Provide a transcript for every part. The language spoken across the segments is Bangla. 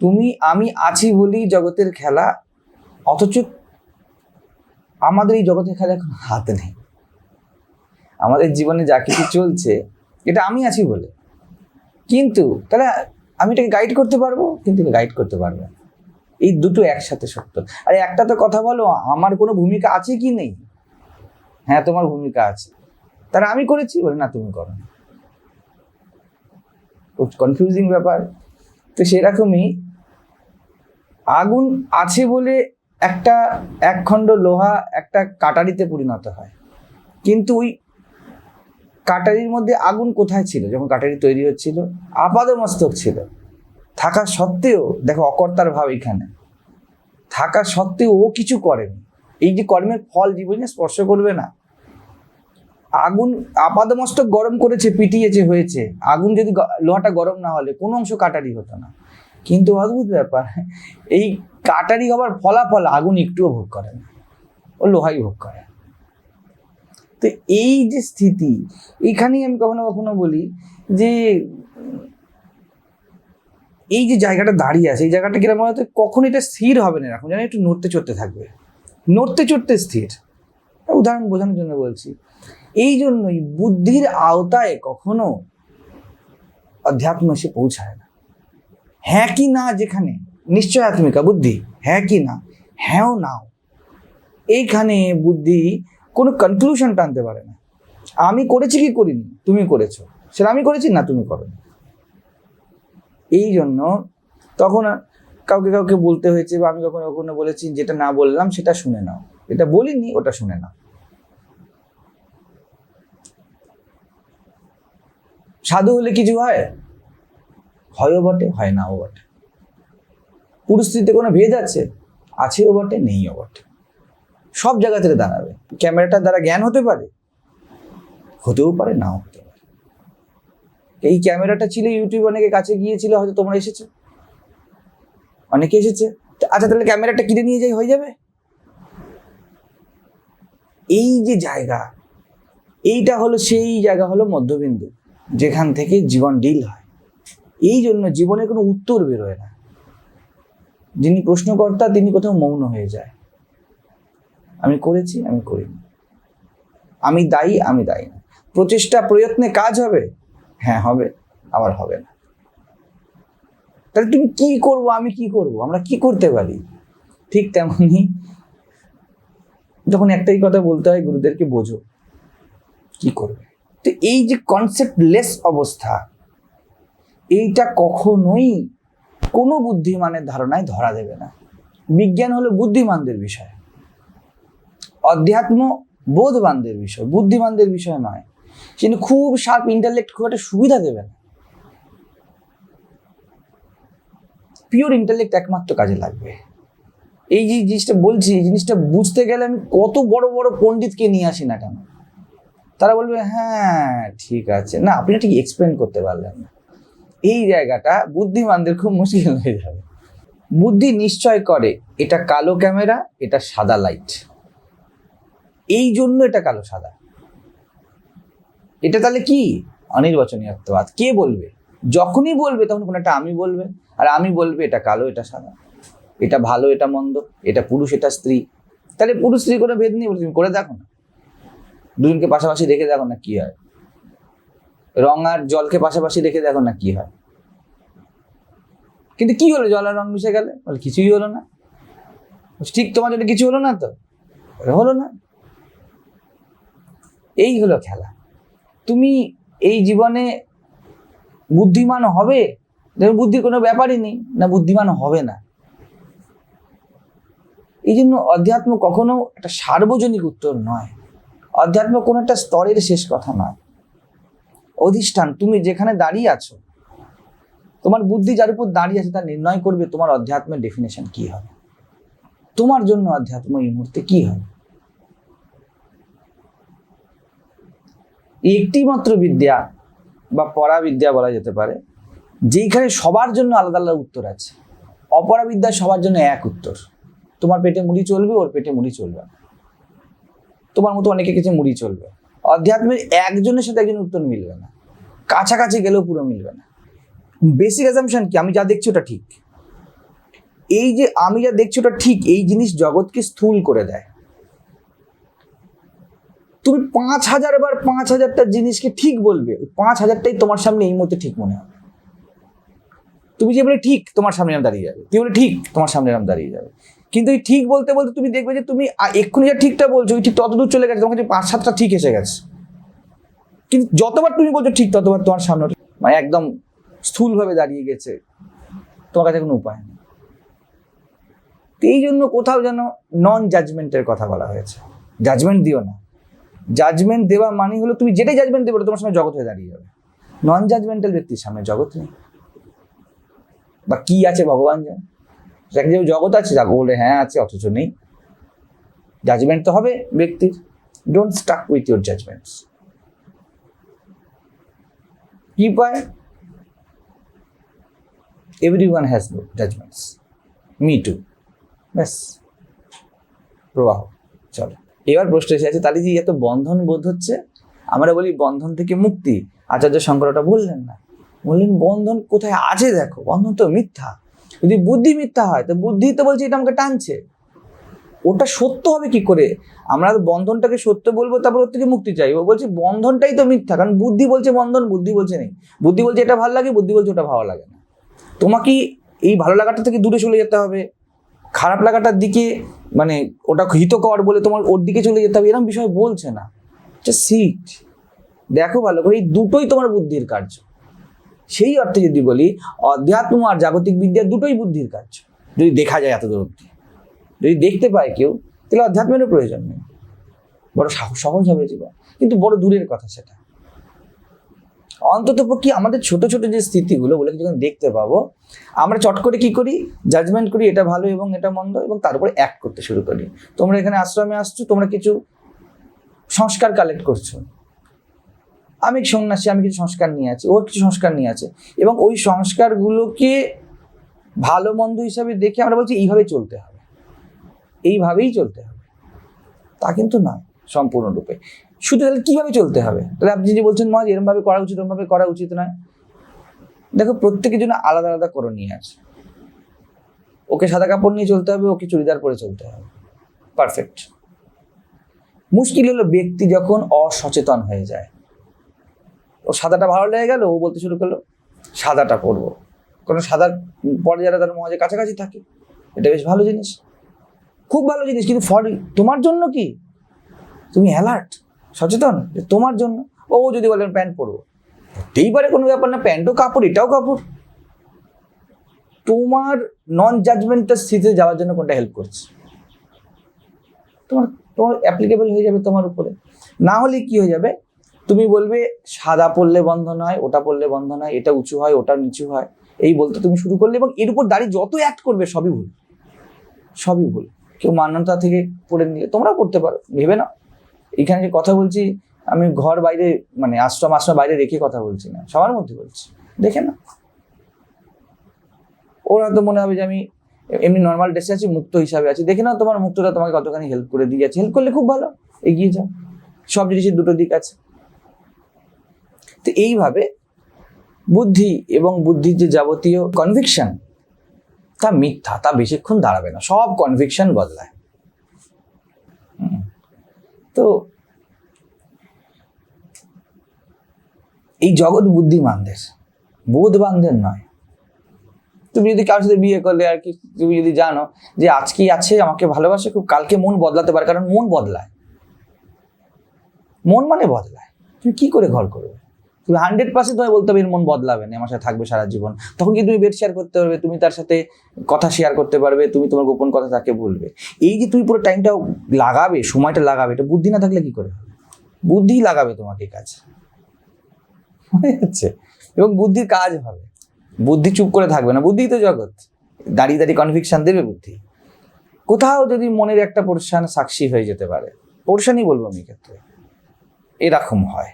তুমি, আমি আছি বলি জগতের খেলা, অথচ আমাদের এই জগতের খেলা এখন হাতে নেই। আমাদের জীবনে যা কিছু চলছে, এটা আমি আছি বলে। কিন্তু, তাহলে আমি এটাকে গাইড করতে পারব? কিন্তু গাইড করতে পারব। এই দুটো একসাথে সত্য। আর একটা তো কথা বলো, আমার কোনো ভূমিকা আছে কি নেই? হ্যাঁ তোমার ভূমিকা আছে। তারা আমি করেছি বলে, না, তুমি করো কনফিউজিং ব্যাপার। তো সেরকমই আগুন আছে বলে একটা একখণ্ড লোহা একটা কাটারিতে পরিণত হয়। কিন্তু ওই কাটারির মধ্যে আগুন কোথায় ছিল? যখন কাটারি তৈরি হচ্ছিল আপাদ মস্তক ছিল। থাকা সত্ত্বেও, দেখো অকর্তার ভাব এখানে। থাকা সত্ত্বেও ও কিছু করেনি। এই যে কর্মের ফল জীবনে স্পর্শ করবে না। আগুন আপাদমস্তক গরম করেছে, পিটিয়েছে, হয়েছে। আগুন যদি লোহাটা গরম না হলে কোনো অংশ কাটারি হতো না। কিন্তু অদ্ভুত ব্যাপার। এই কাটারি হবার ফলাফল আগুন একটুও ভোগ করে না। ও লোহাই ভোগ করে। তো এই যে স্থিতি এইখানেই আমি কখনো কখনো বলি যে, এই যে জায়গাটা দাঁড়িয়ে আছে, এই জায়গাটা কীরকম হয়তো কখন এটা স্থির হবে না এখন যেন একটু নড়তে চড়তে থাকবে। নড়তে চড়তে স্থির। উদাহরণ বোঝানোর জন্য বলছি, এই জন্যই বুদ্ধির আওতায় কখনো অধ্যাত্ম এসে পৌঁছায় না। হ্যাঁ কি না যেখানে? নিশ্চয়াত্মিকা বুদ্ধি। হ্যাঁ কি না? হ্যাঁও নাও। এইখানে বুদ্ধি কোনো কনক্লুশন টানতে পারে না। আমি করেছি কি করিনি? তুমি করেছ। সেটা আমি করেছি না তুমি করো এই জন্য তখন কাউকে কাউকে বলতে হয়েছে বা আমি কখনো কখনো বলেছি যেটা না বললাম সেটা শুনে নাও। এটা বলিনি, ওটা শুনে নাও। সাধু হলে কিছু হয়? হয়ও বটে হয় নাও বটে। পুরুষ স্ত্রীতে কোনো ভেদ আছে? আছেও বটে, নেইও বটে। সব জায়গা থেকে দাঁড়াবে। ক্যামেরাটার দ্বারা জ্ঞান হতে পারে? হতেও পারে, নাও হতে পারে। এই ক্যামেরাটা ছিল ইউটিউব, অনেকে কাছে গিয়েছিল, হয়তো তোমরা এসেছ। অনেকে এসেছে। আচ্ছা তাহলে ক্যামেরাটা কিনে নিয়ে যাই, হয়ে যাবে? এই যে জায়গা, এইটা হলো, সেই জায়গা হলো মধ্যবিন্দু, যেখান থেকে জীবন ডিল হয়। এই জন্য জীবনের কোনো উত্তর বেরোয় না। যিনি প্রশ্নকর্তা, তিনি কোথাও মৌন হয়ে যায়। আমি করেছি, আমি করিনি। আমি দায়ী আমি দায়ী না। প্রচেষ্টা, প্রয়ত্নে কাজ হবে? হ্যাঁ হবে, আবার হবে না। তাহলে তুমি কি করব, আমি কি করব? আমরা কি করতে পারি? ঠিক তেমনি যখন একটাই কথা বলতে হয় গুরুদেরকে বোঝো, কি করবে? তো এই যে কনসেপ্টলেস অবস্থা এইটা কখনোই কোনো বুদ্ধিমানের ধারণায় ধরা দেবে না। বিজ্ঞান হলো বুদ্ধিমানদের বিষয়। অধ্যাত্ম বোধবানদের বিষয়, বুদ্ধিমানদের বিষয় নয়। কিন্তু খুব শার্প ইন্টারলেক্ট খুব একটা সুবিধা দেবে না। পিওর ইন্টারলেক্ট একমাত্র কাজে লাগবে। এই যে জিনিসটা বলছি, এই জিনিসটা বুঝতে গেলে আমি কত বড় বড় পণ্ডিতকে নিয়ে আসি না কেন? তারা বলবে হ্যাঁ ঠিক আছে। না, আপনি ঠিক এক্সপ্লেন করতে পারলেন না। এই জায়গাটা বুদ্ধিমানদের খুব মুশকিল হয়ে যাবে। বুদ্ধি নিশ্চয় করে, এটা কালো ক্যামেরা, এটা সাদা লাইট এই জন্য এটা কালো সাদা। এটা তাহলে কি? অনির্বাচনীয়ত্ববাদ। কে বলবে? যখনই বলবে, তখন কোনো একটা আমি বলবে। আর আমি বলবে, এটা কালো, এটা সাদা। এটা ভালো, এটা মন্দ, এটা পুরুষ, এটা স্ত্রী। তাহলে পুরুষ, স্ত্রী কোনো ভেদ নেই তুমি করে দেখো না। দুজনকে পাশাপাশি রেখে দেখো না কি হয়। রং আর জলকে পাশাপাশি রেখে দেখো না কি হয়। কিন্তু কি হলো? জল আর রং মিশে গেলে? বলে, কিছুই হলো না। ঠিক তোমার জন্য কিছু হলো না তো? হলো না। এই হলো খেলা। তুমি এই জীবনে বুদ্ধিমান হবে? বুদ্ধির কোনো ব্যাপারই নেই। না, বুদ্ধিমান হবে না। এই জন্য অধ্যাত্ম কখনো একটা সার্বজনিক উত্তর নয়। অধ্যাত্ম কোনো একটা স্তরের শেষ কথা নয়। অধিষ্ঠান, তুমি যেখানে দাঁড়িয়ে আছো, তোমার বুদ্ধি যার উপর দাঁড়িয়ে আছে তা নির্ণয় করবে তোমার অধ্যাত্মের ডেফিনেশন কি হবে। তোমার জন্য অধ্যাত্ম এই মুহূর্তে কি হবে? একটি মাত্র বিদ্যা বা পরাবিদ্যা বলা যেতে পারে, যেইখানে সবার জন্য আলাদা আলাদা উত্তর আছে। অপরাবিদ্যা সবার জন্য এক উত্তর। তোমার পেটে মুড়ি চলবে, ওর পেটে মুড়ি চলবে তোমার মতো অনেকে কিছু মুড়ি চলবে। অধ্যাত্মের একজনের সাথে একজন উত্তর মিলবে না। কাছাকাছি গেলেও পুরো মিলবে না। বেসিক অ্যাজামশন কি? আমি যা দেখছি ওটা ঠিক। এই যে আমি যা দেখছি ওটা ঠিক, এই জিনিস জগৎকে স্থূল করে দেয়। তুমি পাঁচ হাজার বার পাঁচ হাজারটা জিনিসকে ঠিক বলবে পাঁচ হাজারটাই তোমার সামনে এই মুহূর্তে ঠিক মনে হবে। তুমি যে বলে ঠিক, তোমার সামনে এরম দাঁড়িয়ে যাবে। তুমি বলে ঠিক, তোমার সামনে এরম দাঁড়িয়ে যাবে। কিন্তু এই ঠিক বলতে বলতে তুমি দেখবে যে তুমি এক্ষুনি যা ঠিকটা বলছো ওই ঠিক তত দূর চলে গেছে, তোমার কাছে পাঁচ সাতটা ঠিক এসে গেছে। কিন্তু যতবার তুমি বলছো ঠিক, ততবার তোমার সামনে মানে একদম স্থূলভাবে দাঁড়িয়ে গেছে। তোমার কাছে কোনো উপায় নেই। এই জন্য কোথাও যেন নন জাজমেন্টের কথা বলা হয়েছে। জাজমেন্ট দিও না। জাজমেন্ট দেওয়া মানে হলো তুমি যেটাই জাজমেন্ট দেবে তোমার সামনে জগৎ হয়ে দাঁড়িয়ে যাবে। নন জাজমেন্টাল ব্যক্তির সামনে জগৎ নেই। বা কি আছে ভগবান জানে? যে জগৎ আছে যা বলে হ্যাঁ আছে, অথচ নেই। জাজমেন্ট তো হবে ব্যক্তির। Don't stuck with your judgements কি পায় everyone has no judgements me too ব্যাস। প্রবাহ। চলো। এবার প্রশ্ন এসে আছে, তাহলে যে এত বন্ধন বোধ হচ্ছে, আমরা বলি বন্ধন থেকে মুক্তি। আচার্য শঙ্কর ওটা বললেন না। বললেন, বন্ধন কোথায় আছে দেখো? বন্ধন তো মিথ্যা। যদি বুদ্ধি মিথ্যা হয়, তো বুদ্ধি তো বলছে এটা আমাকে টানছে। ওটা সত্য হবে কি করে? আমরা বন্ধনটাকে সত্য বলব, তারপর ওর থেকে মুক্তি চাইব বলছি, বন্ধনটাই তো মিথ্যা, কারণ বুদ্ধি বলছে বন্ধন, বুদ্ধি বলছে নেই। বুদ্ধি বলছে এটা ভালো লাগে, বুদ্ধি বলছে ওটা ভালো লাগে না। তোমাকে এই ভালো লাগাটা থেকে দূরে চলে যেতে হবে। খারাপ লাগাটার দিকে মানে ওটা হিতকর বলে তোমার ওর দিকে চলে যেতে হবে এরকম বিষয় বলছে না। সিট দেখো ভালো করে, এই দুটোই তোমার বুদ্ধির কার্য। সেই অর্থে যদি বলি, অধ্যাত্ম আর জাগতিক বিদ্যা দুটোই বুদ্ধির কাজ। যদি দেখা যায় এত দূর অব্দি যদি দেখতে পায় কেউ, তাহলে অধ্যাত্মেরও প্রয়োজন নেই। বড় সাহ- সহজ হবে জীবন। কিন্তু বড় দূরের কথা সেটা। অন্তত পক্ষে আমাদের ছোট ছোট যে স্থিতিগুলো, ওগুলোকে যখন দেখতে পাবো, আমরা চট করে কি করি? জাজমেন্ট করি, এটা ভালো এবং এটা মন্দ, এবং তারপরে অ্যাক্ট করতে শুরু করি। তোমরা এখানে আশ্রমে আসছো, তোমরা কিছু সংস্কার কালেক্ট করছ। আমি সন্ন্যাসী, আমি কিছু সংস্কার নিয়ে আছি ও কিছু সংস্কার নিয়ে আছে। এবং ওই সংস্কারগুলোকে ভালো মন্দ হিসাবে দেখে আমরা বলছি, এইভাবে চলতে হবে। এইভাবেই চলতে হবে। তা কিন্তু নয়, সম্পূর্ণরূপে। শুধু তাহলে কীভাবে চলতে হবে? তাহলে আপনি যে বলছেন মহাজ এরমভাবে করা উচিত এরমভাবে করা উচিত নয়। দেখো, প্রত্যেকের জন্য আলাদা আলাদা করণীয় আছে। ওকে সাদা কাপড় নিয়ে চলতে হবে, ওকে চুড়িদার পরে চলতে হবে। পারফেক্ট। মুশকিল হলো ব্যক্তি যখন অসচেতন হয়ে যায়। ও সাদাটা ভালো লেগে গেল, ও বলতে শুরু করল, সাদাটা পরবো কারণ সাদার পরে যারা তার মহাজে কাছাকাছি থাকে, এটা বেশ ভালো জিনিস। খুব ভালো জিনিস, কিন্তু ফর তোমার জন্য কি? তুমি অ্যালার্ট সচেতন, যে তোমার জন্য। ও যদি বলেন প্যান্ট পরবো, হতেই পারে কোনো ব্যাপার না, প্যান্টও কাপড়, এটাও কাপড়। তোমার নন জাজমেন্টাল স্থিতিতে যাওয়ার জন্য কোনটা হেল্প করছে? তোমার তোমার অ্যাপ্লিকেবল হয়ে যাবে তোমার উপরে। না হলে কি হয়ে যাবে? তুমি বলবে, সাদা পড়লে বন্ধ নয়, ওটা পড়লে বন্ধ নয়, এটা উঁচু হয়, ওটা নিচু হয়। এই বলতে তুমি শুরু করলে এবং এর উপর দাঁড়িয়ে যত অ্যাক্ট করবে, সবই ভুল। সবই ভুল। কেউ মান্যতা থেকে পড়ে নিলে তোমরাও করতে পারো, ভেবে না এখানে যে কথা বলছি, আমি ঘর বাইরে মানে আশ্রম আশ্রম বাইরে রেখে কথা বলছি না, সবার মধ্যে বলছি, দেখে না ওর হয়তো মনে হবে যে আমি এমনি নর্মাল ড্রেসে আছি, মুক্ত হিসাবে আছি। দেখে নাও তোমার মুক্তটা তোমাকে কতখানি হেল্প করে দিয়ে যাচ্ছে হেল্প করলে খুব ভালো, এগিয়ে যাও। সব জিনিসের দুটো দিক আছে। তো এইভাবে বুদ্ধি এবং বুদ্ধির যে যাবতীয় কনভিকশন তা মিথ্যা, তা বেশিক্ষণ দাঁড়াবে না, সব কনভিকশন বদলায়। তো এই জগৎ বুদ্ধিমানদের, বোধবানদের নয়। তুমি যদি কারোর সাথে বিয়ে করলে আর কি, তুমি যদি জানো যে আজকেই আছে, আমাকে ভালোবাসে, খুব কালকে মন বদলাতে পারে, কারণ মন বদলায়। মন মানে বদলায়। তুমি কি করে ঘর করবে? তুমি হান্ড্রেড পার্সেন্ট তোমায় বলতে হবে এর মন বদলাবে না, আমার সাথে থাকবে সারা জীবন। তখন কি তুমি বেড শেয়ার করতে পারবে, তুমি তার সাথে কথা শেয়ার করতে পারবে, তুমি তোমার গোপন কথা তাকে বলবে। এই যে তুমি পুরো টাইমটা লাগাবে, সময়টা লাগাবে, এটা বুদ্ধি না থাকলে কি করে হবে? বুদ্ধি লাগাবে তোমাকে কাজ। হচ্ছে? এবং বুদ্ধির কাজ হবে। বুদ্ধি চুপ করে থাকবে না বুদ্ধি তো জগৎ। দাঁড়িয়ে দাঁড়িয়ে কনভিকশন দেবে বুদ্ধি। কোথাও যদি মনের একটা পোর্শন সাক্ষী হয়ে যেতে পারে পোর্শনই বলব আমি ক্ষেত্রে এরকম হয়।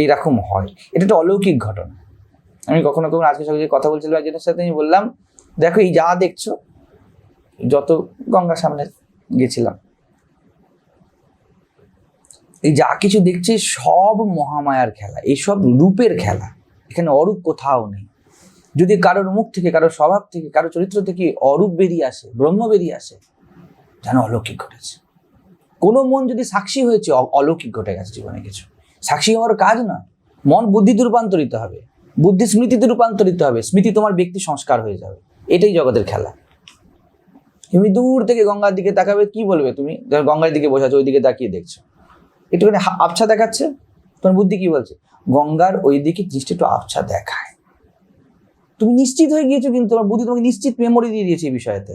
এইরকম হয়। এটা একটা অলৌকিক ঘটনা। আমি কখনো কখনো আজকে যে কথা বলছিলাম একজনের সাথে আমি বললাম, দেখো এই যা দেখছ, যত গঙ্গার সামনে গেছিলাম, এই যা কিছু দেখছি সব মহামায়ার খেলা এইসব রূপের খেলা। এখানে অরূপ কোথাও নেই। যদি কারোর মুখ থেকে, কারোর স্বভাব থেকে, কারোর চরিত্র থেকে অরূপ বেরিয়ে আসে, ব্রহ্ম বেরিয়ে আসে, যেন অলৌকিক ঘটেছে। কোনো মন যদি সাক্ষী হয়েছে অলৌকিক ঘটে গেছে জীবনে কিছু। সাক্ষী হওয়ার কাজ না। মন বুদ্ধিতে রূপান্তরিত হবে। বুদ্ধি স্মৃতিতে রূপান্তরিত হবে। স্মৃতি তোমার ব্যক্তি সংস্কার হয়ে যাবে। এটাই জগতের খেলা। তুমি দূর থেকে গঙ্গার দিকে তাকাবে, কি বলবে তুমি? গঙ্গার দিকে বসে আছো ওই দিকে তাকিয়ে দেখছ। একটুখানি আবছা দেখাচ্ছে? তোমার বুদ্ধি কি বলছে? গঙ্গার ওই দিকে দৃষ্টি একটু আবছা দেখায়। তুমি নিশ্চিত হয়ে গিয়েছো কিন্তু তোমার বুদ্ধি তোমাকে নিশ্চিত মেমোরি দিয়ে দিয়েছে এই বিষয়তে।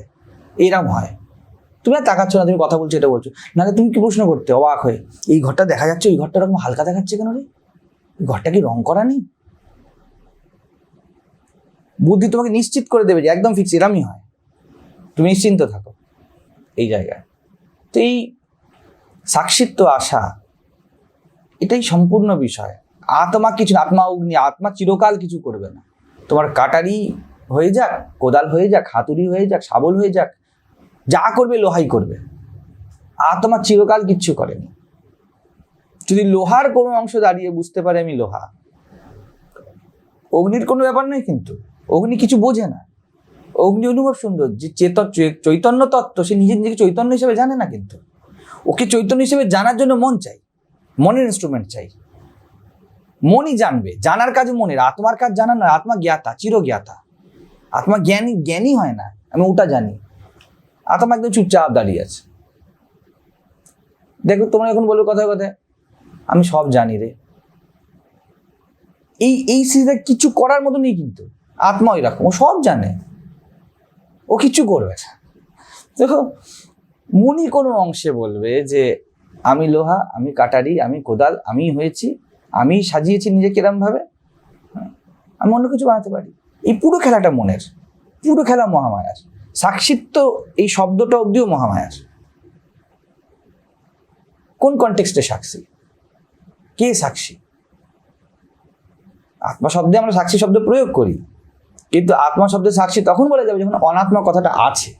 এইরকম হয়। তুমি আর তাকাচ্ছ না, তুমি কথা বলছো, এটা বলছো। নাহলে তুমি কি প্রশ্ন করতে? অবাক হয়ে। এই ঘরটা দেখা যাচ্ছে, ওই ঘরটা এরকম হালকা দেখাচ্ছে কেন রে? ঘরটা কি রং করা নেই? বুদ্ধি তোমাকে নিশ্চিত করে দেবে যে একদম ফিক্স এরমই হয়। তুমি নিশ্চিন্ত থাকো এই জায়গায়। তো এই সাক্ষিত্ব আসা এটাই সম্পূর্ণ বিষয়। আত্মা কিছু আত্মা অগ্নি, আত্মা চিরকাল কিছু করবে না। তোমার কাটারি হয়ে যাক, কোদাল হয়ে যাক, হাতুড়ি হয়ে যাক, শাবল হয়ে যাক যা করবে লোহাই করবে। আত্মা চিরকাল কিচ্ছু করেনি। যদি লোহার কোনো অংশ দাঁড়িয়ে বুঝতে পারে আমি লোহা। অগ্নির কোনো ব্যাপার নেই কিন্তু। অগ্নি কিছু বোঝে না। অগ্নি অনুভব সুন্দর। যে চেতন চৈ- চৈতন্য তত্ত্ব, সে নিজে নিজেকে চৈতন্য হিসেবে জানে না কিন্তু। ওকে চৈতন্য হিসেবে জানার জন্য মন চাই। মনের ইনস্ট্রুমেন্ট চাই। মনই জানবে। জানার কাজ মনের। আত্মার কাজ জানা না আত্মা জ্ঞাতা, চিরজ্ঞাতা। আত্মা জ্ঞানী জ্ঞানী হয় না। আমি ওটা জানি। আত্মা একদম চুপচাপ দাঁড়িয়ে আছে। দেখো তোমরা এখন বলবে কথায় কথায় আমি সব জানি রে। এই এই সিরিজে কিছু করার মতো নেই কিন্তু আত্মা ওই রকম ও সব জানে। ও কিছু করবে না। দেখো মনি কোনো অংশে বলবে যে আমি লোহা আমি কাটারি আমি কোদাল আমি হয়েছি আমি সাজিয়েছি নিজেকে এরম ভাবে হ্যাঁ, আমি অন্য কিছু বানাতে পারি। এই পুরো খেলাটা মনের পুরো খেলা মহামায়ার। সাক্ষিত্ব এই শব্দটা অব্দিও মহামায়ার। কোন কনটেক্সটে সাক্ষী? কে সাক্ষী? আত্মা শব্দে আমরা সাক্ষী শব্দ প্রয়োগ করি। কিন্তু আত্মা শব্দে সাক্ষী তখন বলা যাবে যখন অনাত্মা কথাটা আছে।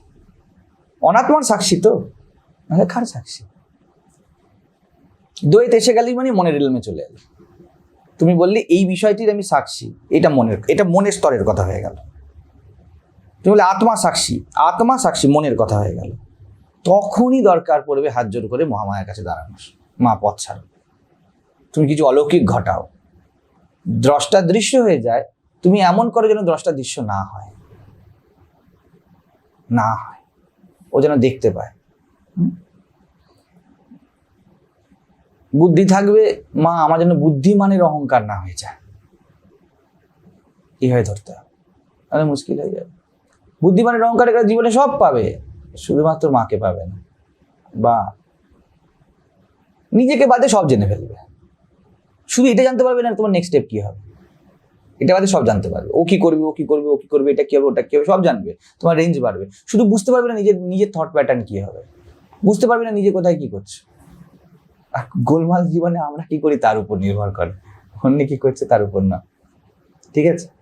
অনাত্মার সাক্ষী তো? নাহলে সাক্ষী? দ্বৈত এসে গেলেই মানে মনের রিলমে চলে এলো। তুমি বললে এই বিষয়টির আমি সাক্ষী, এটা মনের এটা মনের স্তরের কথা হয়ে গেল। তুমি বলে আত্মা সাক্ষী আত্মা সাক্ষী মনের কথা হয়ে গেল। তখনই দরকার পড়বে হাত জোর করে মহামায়ার কাছে দাঁড়ানোর। মা পথ ছাড়ো তুমি কিছু অলৌকিক ঘটাও। দ্রষ্টা দৃশ্য হয়ে যায়, তুমি এমন করো যেন দ্রষ্টা দৃশ্য না হয়। না হয়। ও যেন দেখতে পায়। বুদ্ধি থাকবে, মা, আমার জন্য বুদ্ধিমানের অহংকার না হয়ে যায়। এইভাবে ধরতে হবে। তাহলে মুশকিল হয়ে যাবে। বুদ্ধিমানের অহংকারের জীবনে সব পাবে, শুধুমাত্র মাকে পাবে না। বা নিজেকে বাদে সব জেনে ফেলবে। শুধু এটা জানতে পারবে না তোমার নেক্সট স্টেপ কি হবে। এটা বাদে সব জানতে পারবে। ও কি করবে, ও কি করবে, ও কি করবে, এটা কি হবে, ওটা কি হবে, সব জানবে। তোমার রেঞ্জ বাড়বে। শুধু বুঝতে পারবে না নিজের নিজের থট প্যাটার্ন কি হবে। বুঝতে পারবে না নিজে কোথায় কি করছে। আর গোলমাল জীবনে আমরা কি করি, তার উপর নির্ভর করে। অন্য কি করছে, তার উপর না। ঠিক আছে?